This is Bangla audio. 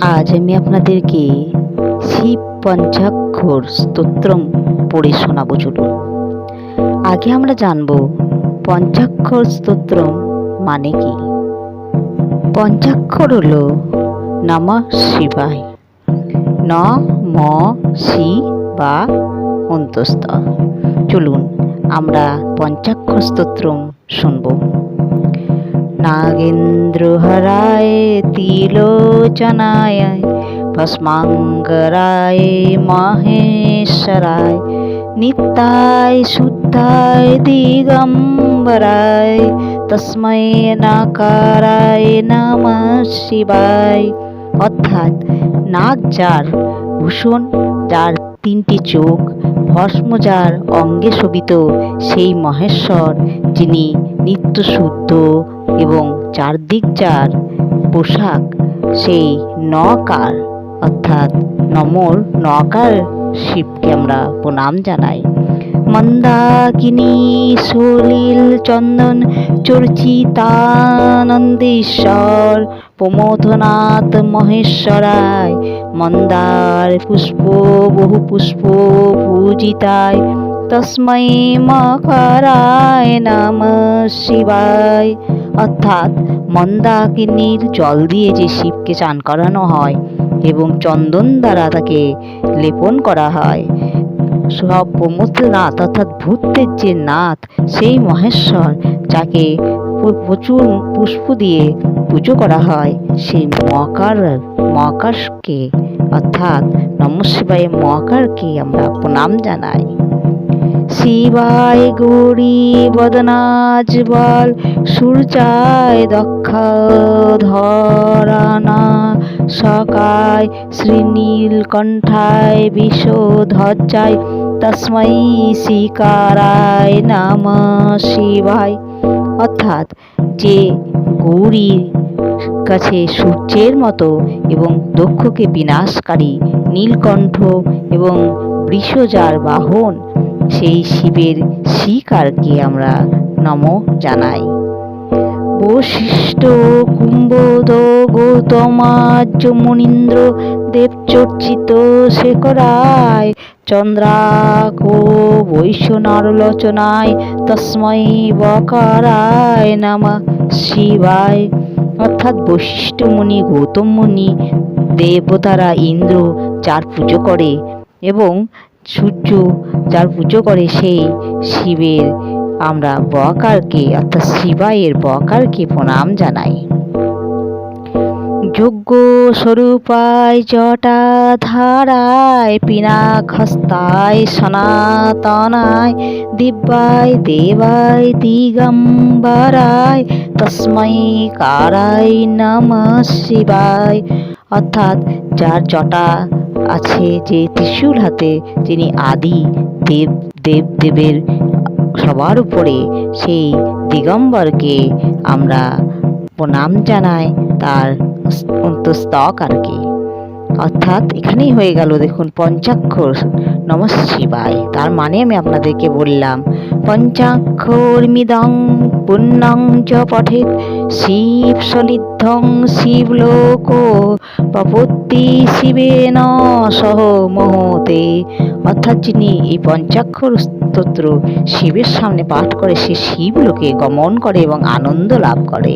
আজ আমি আপনাদেরকে শিব পঞ্চাক্ষর স্তোত্রম পড়ে শোনাবো চলুন। আগে আমরা জানব পঞ্চাক্ষর স্তোত্রম মানে কি? পঞ্চাক্ষর হলো নম শিবায়। ন ম শি বা অন্তস্থ। চলুন আমরা পঞ্চাক্ষর স্তোত্রম শুনব। নাগেন্দ্রহরায় তিলোচনায় ভস্মাঙ্গরায় মহেশ্বরায় নিত্যায় শুদ্ধায় দিগম্বরায় তস্মৈ নাকারায় নম শিবায় অর্থাৎ নাগ যার ভূষণ, যার তিনটি চোখ, ভস্ম যার অঙ্গে শোভিত সেই মহেশ্বর, যিনি নিত্য শুদ্ধ এবং চারদিক যার পোশাক, সেই নকার, অর্থাৎ নমর, নকার শিবকে আমরা প্রণাম জানাই। মন্দাকিনী সলিল চন্দন চর্চিতানন্দেশ্বর, প্রমোদনাথ মহেশ্বরায়, মন্দার পুষ্প, বহু পুষ্প পূজিতায়, তস্মৈ মকরায় নম শিবায়। অর্থাৎ মন্দাকিনীর জল দিয়ে যে শিবকে চান করানো হয় এবং চন্দন দ্বারা তাকে লেপন করা হয় সব প্রমোদনাথ অর্থাৎ ভূতের যে নাথ, সেই মহেশ্বর যাকে প্রচুর পুষ্প দিয়ে পুজো করা হয়, সেই মহাকার, মহাকাশকে অর্থাৎ নম মহাকারকে আমরা প্রণাম জানাই। শিবায় গৌরী বদনাজবল সূর্যায় দক্ষ ধরানা। সকায় শ্রীনীলকণ্ঠায় বিষধজ্জায় তস্মৈ শিকারায় নাম শিবায়। অর্থাৎ যে গৌরীর কাছে সূর্যের মতো এবং দক্ষকে বিনাশকারী নীলকণ্ঠ এবং বৃষজার বাহন সেই শিবের শিকারকে আমরা নম জানাই। বশিষ্ঠ কুম্ভদ গৌতমার্য মুনীন্দ্র দেবচর্চিত শেখরায় চন্দ্রাক বৈষ্ণারলোচনায় তস্মৈ বকারায় নামা শিবায়। অর্থাৎ বশিষ্ঠ মুনি, গৌতম মুনি, দেবতারা ইন্দ্র যার পুজো করে এবং সূর্য যার পুজো করে সেই শিবের আমরা বকারকে, অর্থাৎ শিবায়ের বকারকে প্রণাম জানাই। যোগ্য স্বরূপায় জটাধারায় পিনাকহস্তায় সনাতনায়, দিব্যায় দেবায় দিগম্বরায়, তস্মৈ কারায় নম শিবায়। অর্থাৎ যার জটা আছে যে ত্রিশূল হাতে যিনি আদি দেব দেব, দেবের সবার উপরে, সেই দিগম্বরকে আমরা প্রণাম জানাই তার অন্তস্তক আর কি। অর্থাৎ এখানেই হয়ে গেল দেখুন পঞ্চাক্ষর নম শিবায় তার মানে আমি আপনাদেরকে বললাম পঞ্চাক্ষর মিদং পুণ্যং চ পঠেত শিব সলিদ্ধং শিবলোক প্রপত্তি শিবেন সহ মহতে। অর্থাৎ যিনি এই পঞ্চাক্ষর স্তোত্র শিবের সামনে পাঠ করে, সে শিবলোকে গমন করে এবং আনন্দ লাভ করে।